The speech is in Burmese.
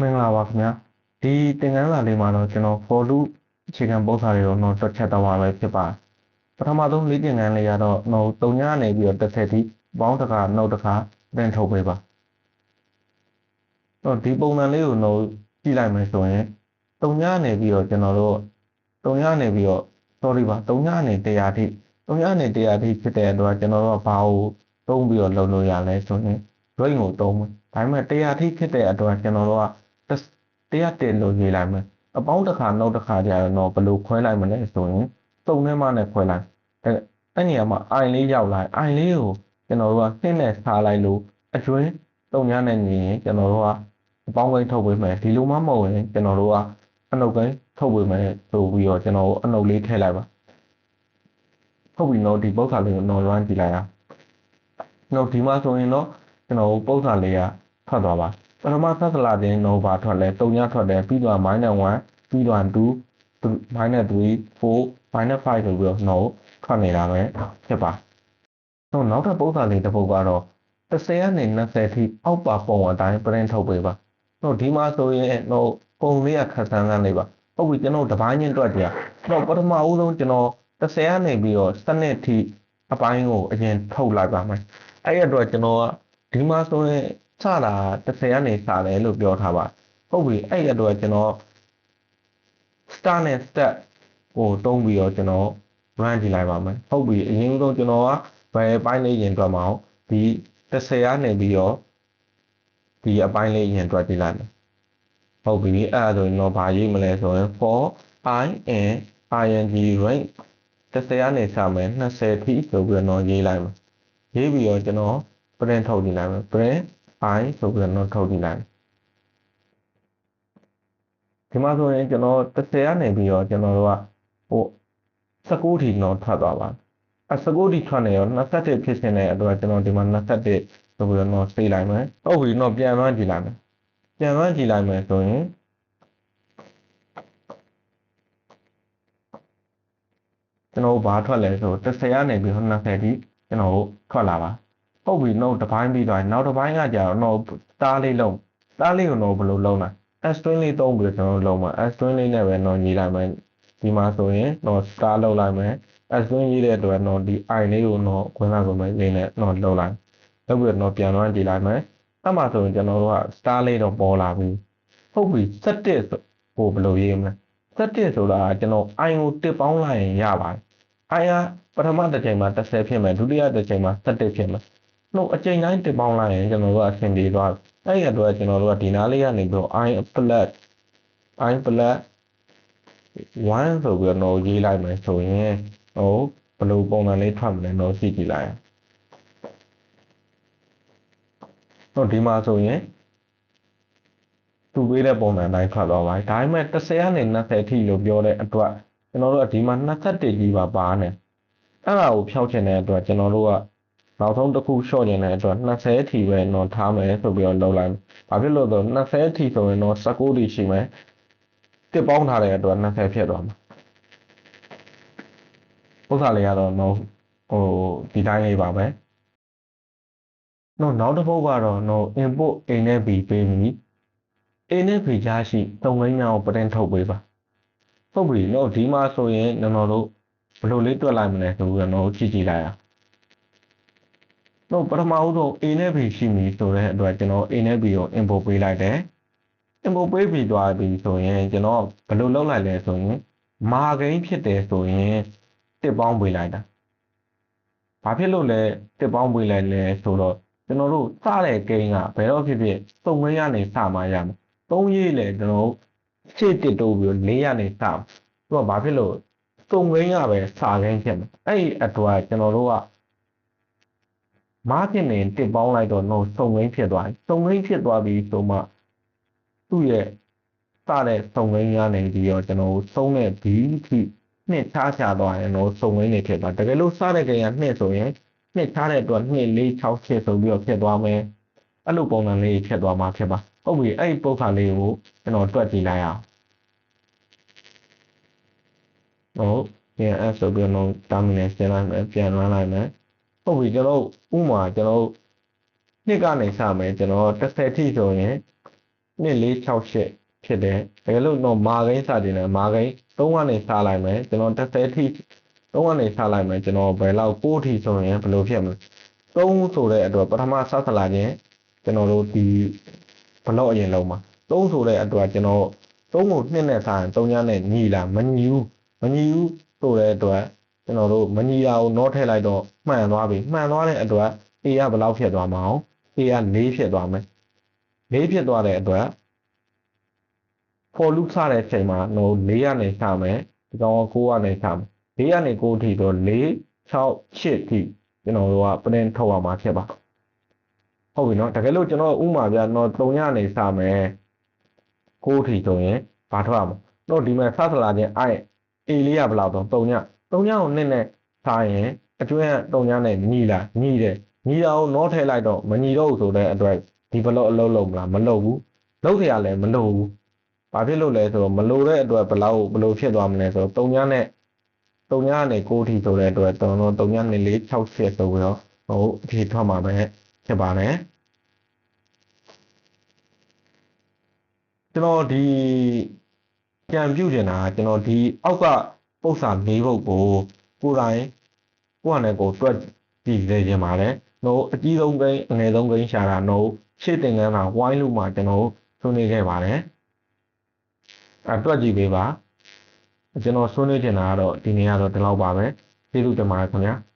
မင်္ဂလာပါခင်ဗျာဒီသင်ခန်းစာလေးမှာတော့ကျွန်တော် for loop အခြေခံပုံစံတွေကိုတော့တွက်ချက်တော့မှာပဲဖြစ်ပါတယ်ပထမဆုံးလေးသင်ခန်းလေးကတော့တော့3ညနေပြီးတော့30ထိပေါင်းတစ်ခါနှုတ်တစ်ခါတင်ထုတ်ပေးပါတော့ဒီပုံစံလေးကိုတော့ကြည့်လိုက်မယ်ဆိုရင်3ညနေပြီးတော့ကျွန်တော်တို့3ညနေပြီးတော့ sorry ပါ3ညနေ100ထိ3ညနေ100ထိဖြစ်တဲ့အတွက်ကျွန်တော်တို့ကဘာကိုသုံးပြီးတော့လုပ်လို့ရလဲဆိုရင် range ကိုသုံးမယ်ဒါပေမဲ့100ထိဖြစ်တဲ့အတွက်ကျွန်တော်တို့က တရားတင်လို့ရေးလိုက်မယ်အပေါင်းတစ်ခါနောက်တစ်ခါကြာတော့ဘယ်လိုခွဲလိုက်မလဲဆိုရင်တုံထဲမှနဲ့ခွဲလိုက်အဲအဲ့နေရာမှာ i လေးရောက်လာ i လေးကိုကျွန်တော်တို့ကနှင်းနဲ့စားလိုက်လို့အကျွင်းတုံညာနဲ့ညီရင်ကျွန်တော်တို့ကအပေါင်းကိန်းထုတ်ပေးမယ်ဒီလိုမှမဟုတ်ရင်ကျွန်တော်တို့ကအနှုတ်ကိန်းထုတ်ပေးမယ်ဆိုပြီးတော့ကျွန်တော်တို့အနှုတ်လေးထည့်လိုက်ပါဟုတ်ပြီနော်ဒီပုတ်ခါလေးကိုနော်လွမ်းကြည့်လိုက်အောင်နော်ဒီမှာဆိုရင်တော့ကျွန်တော်တို့ပုတ်ခါလေးကထွက်သွားပါ ပထမဆက်စလာတင်တော့ဘာထွက်လဲ3ညထွက်တယ်ပြီးတော့ -1 ပြီးတော့2 -3 4 -5 ဆိုပြီးတော့ no ထွက်နေတာပဲဖြစ်ပါတော့နောက်ထပ်ပုံစံလေးတစ်ပုဒ်ကတော့30ကနေ20ထိအောက်ပါပုံအတိုင်း print ထုတ်ပေးပါတော့ဒီမှာဆိုရင်တော့ပုံလေးကခက်ဆန်းဆန်းလေးပါဟုတ်ပြီကျွန်တော်တပိုင်းချင်းတွက်ကြတော့ပထမဦးဆုံးကျွန်တော်30ကနေပြီးတော့စနစ်ထိအပိုင်းကိုအရင်ထုတ်လိုက်ပါမယ်အဲ့ရတော့ကျွန်တော်ကဒီမှာဆိုရင် စတာ30ကနေစတယ်လို့ပြောထားပါဟုတ်ပြီအဲ့အတွက်ကျွန်တော် star နဲ့ step ကိုတုံးပြီးတော့ကျွန်တော် run ကြည့်လိုက်ပါမယ်ဟုတ်ပြီအရင်ဆုံးကျွန်တော်ကဘယ်ပိုင်းလေးရင်တွက်မအောင်ဒီ30ကနေပြီးတော့ဒီအပိုင်းလေးရင်တွက်ကြည့်လိုက်မယ်ဟုတ်ပြီအဲ့ဒါဆိုရင်တော့ဗာရေးမလဲဆိုရင် for i and ing range 30ကနေစမယ်20ထိဆိုပြီးတော့ရေးလိုက်မယ်ရေးပြီးတော့ကျွန်တော် print ထုတ်ကြည့်လိုက်မယ် print i ဆိုပြီးတော့ထုတ်ကြည့်လိုက်ဒီမှာဆိုရင်ကျွန်တော်30ကနေပြီးတော့ကျွန်တော်တို့ကဟို19ထိတော့ထွက်သွားပါအ19ထိထွက်နေရော21ဖြစ်နေတဲ့အတွက်ကျွန်တော်ဒီမှာ21ဆိုပြီးတော့ဆေးလိုက်မယ်ဟုတ်ပြီတော့ပြန်မှန်းကြည့်လိုက်မယ်ပြန်မှန်းကြည့်လိုက်မယ်ဆိုရင်ကျွန်တော်ဘာထွက်လဲဆို30ကနေပြီးတော့20ထိကျွန်တော်ထွက်လာပါ ဟုတ်ပြီတော့တစ်ပိုင်းပြီးသွားနောက်တစ်ပိုင်းကကြာတော့တားလေးလုံးတားလေးကိုတော့ဘယ်လိုလုံးလဲ S string လေးသုံးပြီးကျွန်တော်လုံးမှာ S string လေးနဲ့ပဲတော့ညီလိုက်မယ်ဒီမှာဆိုရင်တော့ star လောက်လိုက်မယ် S string ရေးတဲ့အတွက်တော့ဒီ i လေးကိုတော့ခွင့်လာကုန်မယ်လေးနဲ့တော့လုံးလိုက်လုပ်ပြီးတော့ပြန်လွှမ်းကြည့်လိုက်မယ်အဲ့မှာဆိုရင်ကျွန်တော်တို့က star လေးတော့ပေါ်လာပြီဟုတ်ပြီ7ဟိုဘယ်လိုရေးမလဲ7ဆိုတာကျွန်တော် i ကိုတစ်ပေါင်းလိုက်ရင်ရပါတယ် i ကပထမတစ်ချိန်မှာ30ဖြစ်မယ်ဒုတိယတစ်ချိန်မှာ7ဖြစ်မယ် နှုတ်အချိန်တိုင်းတင်ပေါင်းလိုက်ရင်ကျွန်တော်တို့အဆင်ပြေသွားအဲ့ဒီအတွက်ကျွန်တော်တို့ကဒီနားလေးကနေပြီးတော့ i plus i plus 1ဆိုပြီးတော့ရေးလိုက်မယ်ဆိုရင်ဟိုဘယ်လိုပုံစံလေးထွက်မလဲတော့ကြည့်ကြည့်လိုက်အောင်တော့ဒီမှာဆိုရင်သူပေးတဲ့ပုံစံတိုင်းထွက်သွားပါဒါပေမဲ့30ကနေ20ထိလို့ပြောတဲ့အတွက်ကျွန်တော်တို့ကဒီမှာ21ကြီးပါပါနေအဲ့ဒါကိုဖျောက်ချင်တဲ့အတွက်ကျွန်တော်တို့က နောက်ဆုံးတစ်ခု short ကျင်တဲ့အတွက်20ထီပဲတော့ထားမယ်ဆိုပြီးတော့လုပ်လိုက်။ဘာဖြစ်လို့လဲဆို20ထီဆိုရင်တော့19ထီရှိမယ်။တစ်ပေါင်းထားတဲ့အတွက်20ဖြစ်သွားမှာ။ဥစ္စာလေးကတော့တော့ဟိုဒီတိုင်းလေးပါပဲ။တော့နောက်တစ်ပုဒ်ကတော့တော့ input a နဲ့ b ပေးပြီ။ a နဲ့ b ကြားရှိသုံးငိမ်းများကို print ထုတ်ပေးပါ။ဟုတ်ပြီတော့ဒီမှာဆိုရင်ကျွန်တော်တို့ဘယ်လိုလေးတွက်လိုက်မလဲဆိုတော့တော့ကြည့်ကြည့်လိုက်အောင် တော့ပထမဦးဆုံး A နဲ့ B ရှိပြီဆိုတဲ့အတွက်ကျွန်တော် A နဲ့ B ကို import ပေးလိုက်တယ် import ပေးပြီးသွားပြီဆိုရင်ကျွန်တော်ဘယ်လိုလုပ်လိုက်လဲဆိုရင်မာဂိမ်းဖြစ်တယ်ဆိုရင်တစ်ပေါင်းပေးလိုက်တာဘာဖြစ်လို့လဲတစ်ပေါင်းပေးလိုက်လဲဆိုတော့ကျွန်တော်တို့စတဲ့ဂိမ်းကဘယ်တော့ဖြစ်ဖြစ်သုံးငင်းရနေစမှရမယ်သုံးရေးလေကျွန်တော်ရှေ့တစ်တိုးပြီးလေးရနေစသူကဘာဖြစ်လို့သုံးငင်းရပဲစာဂိမ်းဖြစ်မယ်အဲ့ဒီအတွက်ကျွန်တော်တို့က မားဖြစ်နေတစ်ပေါင်းလိုက်တော့တော့စုံငိမ့်ဖြစ်သွားတယ်စုံငိမ့်ဖြစ်သွားပြီဆိုမှသူ့ရဲ့စတဲ့စုံငိမ့်ရနေပြီးတော့ကျွန်တော်သုံးတဲ့ဘီထိနှစ်ချားချသွားရင်တော့စုံငိမ့်နေဖြစ်သွားတကယ်လို့စတဲ့ကြရနှစ်ဆိုရင်နှစ်ချားတဲ့အတွက်နှစ်လေး6ဖြစ်ဆိုပြီးတော့ဖြစ်သွားမယ်အဲ့လိုပုံစံလေးဖြစ်သွားမှာဖြစ်ပါဟုတ်ပြီအဲ့ဒီပုတ်ခါလေးကိုကျွန်တော်တွက်ကြည့်လိုက်အောင်ဟုတ်ပြန်အဆိုပြီးတော့ terminal ဆင်းလိုက်မယ်ပြန်လာလိုက်မယ် ဟုတ်ပြီကျွန်တော်ဥမာကျွန်တော်နှစ်ကနေစမယ်ကျွန်တော်30ထိဆိုရင်2468ဖြစ်တယ်တကယ်လို့တော့မာကိန်းစတင်တယ်မာကိန်း3ကနေစလိုက်မယ်ကျွန်တော်30ထိ3ကနေစလိုက်မယ်ကျွန်တော်ဘယ်လောက်6ထိဆိုရင်ဘယ်လိုဖြစ်မလဲ3ဆိုတဲ့အတွက်ပထမဆက်ဆလာခြင်းကျွန်တော်တို့ဒီဘလော့အရင်လုံးမှာ3ဆိုတဲ့အတွက်ကျွန်တော်3ကို2နဲ့စားရင်3ညနဲ့ညီလာမညီဘူးမညီဘူးဆိုတဲ့အတွက် ကျွန်တော်တို့မညီတာကိုနောထည့်လိုက်တော့မှန်သွားပြီမှန်သွားတဲ့အတွက် A ကဘယ်လောက်ဖြစ်သွားမအောင် A က4ဖြစ်သွားမယ်4ဖြစ်သွားတဲ့အတွက် for loop စတဲ့အချိန်မှာတော့4ကနေစမယ်ဒီကောင်က9ကနေစမယ်4ကနေ9အထိတော့4 6 8ထိကျွန်တော်တို့က print ထုတ်ရမှာဖြစ်ပါဟုတ်ပြီနော်တကယ်လို့ကျွန်တော်ဥမာပြတော့3ညနေစမယ်9ထိဆိုရင်ဘာထွက်ရမလဲတော့ဒီမှာစသလာချင်း i a လေးကဘယ်လောက်တော့3ည 3ညကိုနှစ်နဲ့စားရင်အတွင်းက3ညနဲ့ညီလာညီတယ်ညီတာကိုနောထည့်လိုက်တော့မညီတော့ဘူးဆိုတဲ့အတွက်ဒီဘလော့အလုံးလုံးမလားမလုံးဘူးလုံးထရလည်းမလုံးဘူးဘာဖြစ်လို့လဲဆိုတော့မလိုတဲ့အတွက်ဘလောက်ဘလို့ဖြစ်သွားမလဲဆိုတော့3ညနဲ့3ညနဲ့6ထိဆိုတဲ့အတွက်တော့3ညနဲ့4 6 10ဆိုပြီးတော့ဟိုအဖြေထွက်မှာပဲဖြစ်ပါတယ်ကျွန်တော်ဒီကြံပြုတ်နေတာကျွန်တော်ဒီအောက်က ပု္ပ္ပာမေးဖို့ကိုကိုယ်တိုင်ကိုယ့်အနေကိုတွက်ကြည့်လေခြင်းပါတယ်။တော့အကြီးဆုံးကိန်းအငယ်ဆုံးကိန်းရှာတာတော့ရှေ့တင်ကန်းမှာဝိုင်းလို့မှကျွန်တော်ဆွေးနွေးခဲ့ပါတယ်။အဲတွက်ကြည့်ပေးပါ။ကျွန်တော်ဆွေးနွေးချင်တာကတော့ဒီနေ့ကတော့ဒီလောက်ပါပဲ။ကျေးဇူးတင်ပါတယ်ခင်ဗျာ။